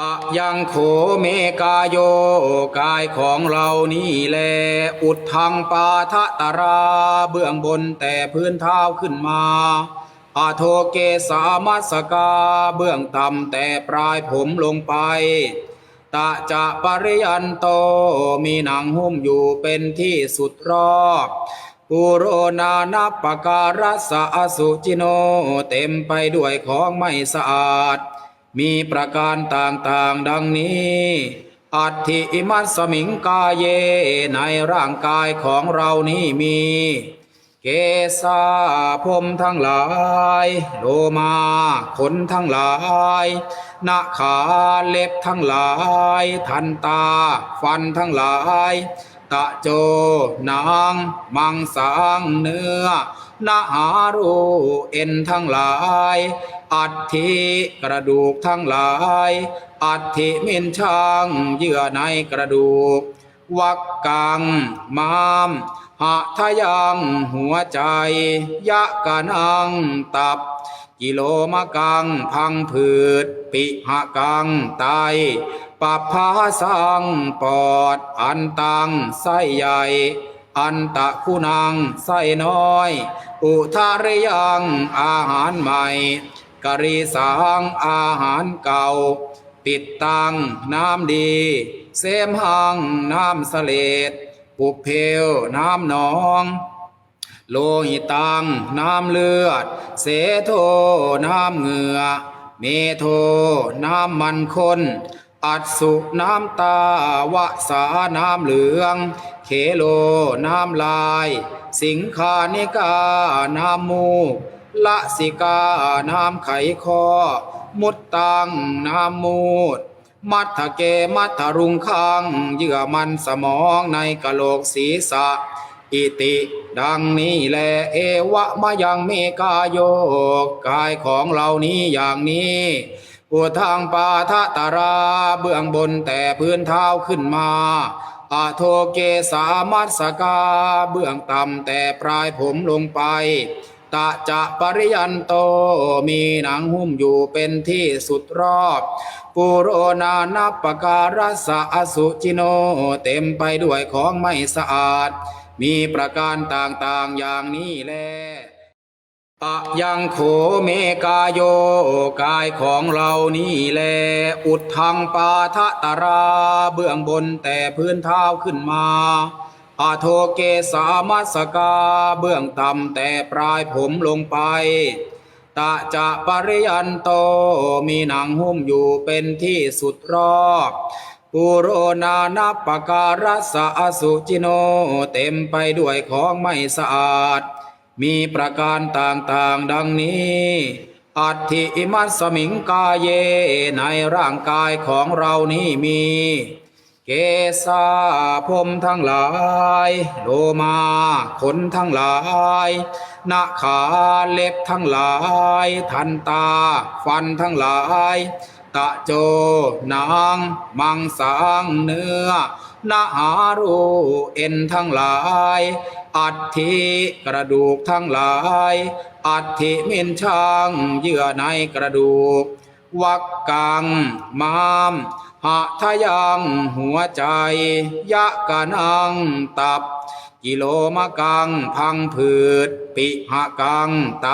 อะยังโขเมกาโยกายของเรานี่แล อุดทางปาทะตราเบื้องบนแต่พื้นเท้าขึ้นมาอาโทเกสามัสกาเบื้องต่ำแต่ปลายผมลงไป ตะจะปริยันโตมีหนังหุ้มอยู่เป็นที่สุดรอบปุโรนานัปปการัสอสุจิโน เต็มไปด้วยของไม่สะอาด มีประการต่างๆ ดังนี้อัติอิมัสมิงกายเย ในร่างกายของเรานี้มี เกสาผมทั้งหลาย โลมาขนทั้งหลายนาขาเล็บทั้งหลาย ทันตา ฟันทั้งหลาย ตะโจนางมังสังเนื้อนาหารูเอ็นทั้งหลาย อัฐิกระดูกทั้งหลาย อัฐิเมนช่างเยื่อในกระดูก วักกังมามหะทะยังหัวใจ ยะกะนังตับ กิโลมะกังพังผืด ปิหะกังไตปัปภาสังปอด อันตังไส้ใหญ่อันตะคุณังไส้น้อย อุทารยังอาหารใหม่ กรีสังอาหารเก่า ปิดตังน้ำดี เสมหังน้ำสเลดปุเพวน้ำหนอง โลหิตังน้ำเลือด เสโทน้ำเหงื่อ เมโทน้ำมันข้นอัดสุน้ำตาวะสาน้ำเหลืองเคโลน้ำลาย สิงคานิกาน้ำมูก ละสิกา น้ำไขคอ มุดตังน้ำมูด มัทเกมัทรุงคัง เยื่อมันสมองในกะโหลกศีรษะ อิติ ดังนี้แลเอวะมะยังเมกายโยกายของเรานี้อย่างนี้อุทางปาทะตาราเบื้องบนแต่พื้นเท้าขึ้นมาอาโทเกสามัสกา เบื้องต่ำแต่ปลายผมลงไป ตะจะปริยันโตมีหนังหุ้มอยู่เป็นที่สุดรอบปุโรนานัปปการัสสะอสุจิโน เต็มไปด้วยของไม่สะอาด มีประการต่างๆอย่างนี้แลอะยังโขเมกายโยกายของเรานี่แล อุดทางปาทะตราเบื้องบนแต่พื้นเท้าขึ้นมา อาโทเกสามัสกาเบื้องต่ำแต่ปลายผมลงไป ตะจะปริยันโตมีหนังหุ้มอยู่เป็นที่สุดรอบปุโรนานัปปการัสสะอสุจิโน เต็มไปด้วยของไม่สะอาด มีประการต่างๆดังนี้อัติอิมัสสมิงกายเยในร่างกายของเรานี้มี เกสาผมทั้งหลาย โลมาขนทั้งหลายนาขาเล็บทั้งหลาย ทันตาฟันทั้งหลาย ตะโจนางมังสังเนื้อนาหารูเอ็นทั้งหลาย อัฐิกระดูกทั้งหลาย อัฐิเมนช่างเยื่อในกระดูก วักกังมาม หะทะยังหัวใจ ยะกะนังตับ กิโลมะกังพังผืด ปิหะกังไต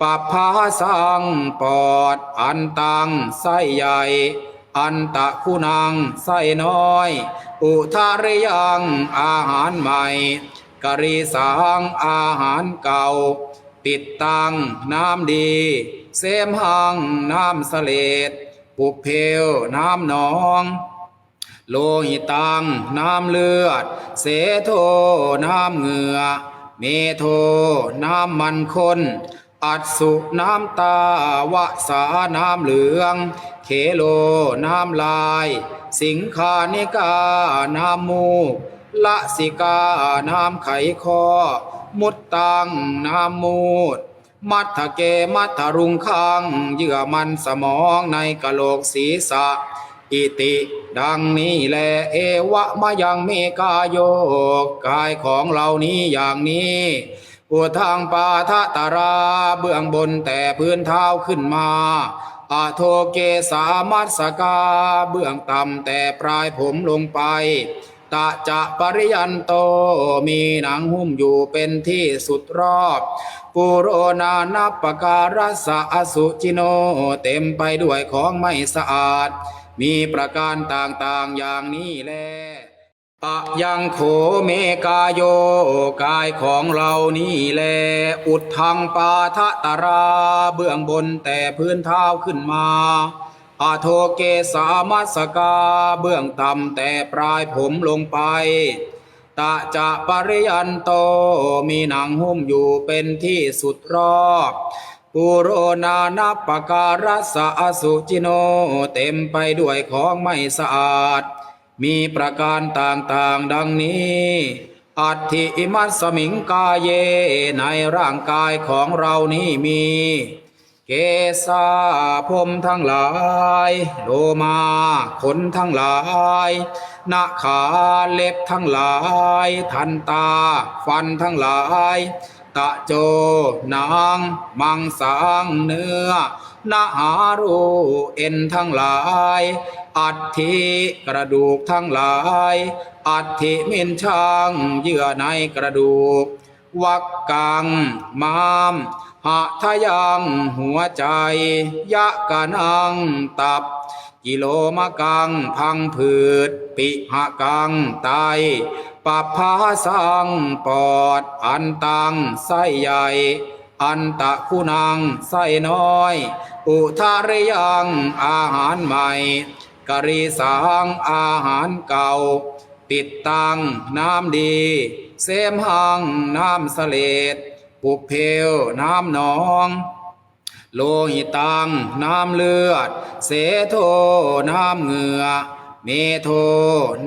ปัปภาสังปอด อันตังไส้ใหญ่ อันตะคุณังไส้น้อย อุทารยังอาหารใหม่กะรีสังอาหารเก่า ปิดตังน้ำดี เสมหังน้ำเสลด ปุเพวน้ำหนอง โลหิตัง น้ำเลือด เสโท น้ำเหงื่อ เมโท น้ำมันข้นอัดสุน้ำตาวะสาน้ำเหลืองเคโลน้ำลาย สิงคานิกา น้ำมูกละสิกา น้ำไขคอมุดตัง น้ำมูด มัทเกมัทรุงคังเยื่อมันสมองในกะโหลกศีรษะ อิติ ดังนี้แลเอวะมะยังเมกาโยกายของเรานี้อย่างนี้อุทางปาทะตาราเบื้องบนแต่พื้นเท้าขึ้นมาอาโทเกสามัสกา เบื้องต่ำแต่ปลายผมลงไปตะจะปริยันโตมีหนังหุ้มอยู่เป็นที่สุดรอบ ปุโรนานัปปการัสะอสุจิโน เต็มไปด้วยของไม่สะอาด มีประการต่างๆอย่างนี้แลอะยังโขเมกายโยกายของเรานี่แล อุดทังปาทะตาราเบื้องบนแต่พื้นเท้าขึ้นมาอาโทเกสามัสกาเบื้องต่ำแต่ปลายผมลงไป ตะจะปริยันโตมีหนังหุ้มอยู่เป็นที่สุดรอบปุโรนานัปปการัสสะอสุจิโน เต็มไปด้วยของไม่สะอาด มีประการต่างๆดังนี้อัติอิมัสมิงกาเย ในร่างกายของเรานี้มี เกสาผมทั้งหลาย โลมาขนทั้งหลาย นาขาเล็บทั้งหลาย ทันตา ฟันทั้งหลาย ตะโจนางมังสังเนื้อนาหารูเอ็นทั้งหลาย อัฐิกระดูกทั้งหลาย อัฐิเมนช่างเยื่อในกระดูก วักกังมาม หะทะยังหัวใจ ยะกะนังตับ กิโลมะกังพังผืด ปิหะกังไตปัปภาสังปอด อันตังไส้ใหญ่ อันตะคุณังไส้น้อย อุทาริยังอาหารใหม่กรีสังอาหารเก่า ปิดตังน้ำดี เสมหังน้ำเสลด ปุเพวน้ำหนอง โลหิตัง น้ำเลือด เสโทน้ำเหงื่อ เมโท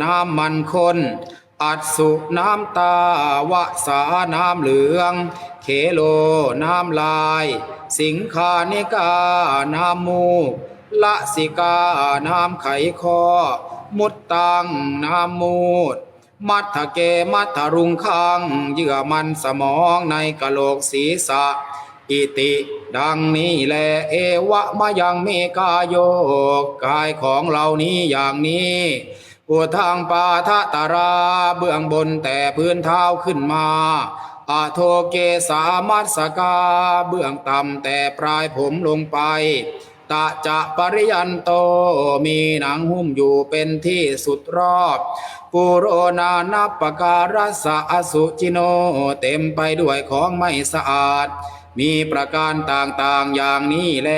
น้ำมันข้นอัดสุน้ำตาวะสาน้ำเหลืองเคโลน้ำลาย สิงคานิกา น้ำมูก ละสิกา น้ำไขคอมุดตัง น้ำมูด มัทเกมัทรุงคังเยื่อมันสมองในกะโหลกศีรษะ อิติ ดังนี้แลเอวะมะยังเมกาโยกายของเรานี้อย่างนี้อุทางปาทะตาราเบื้องบนแต่พื้นเท้าขึ้นมาอาโทเกสามัสกา เบื้องต่ำแต่ปลายผมลงไป ตะจะปริยันโตมีหนังหุ้มอยู่เป็นที่สุดรอบ ปุโรนานัปปการัสสะอสุจิโน เต็มไปด้วยของไม่สะอาด มีประการต่างๆอย่างนี้แล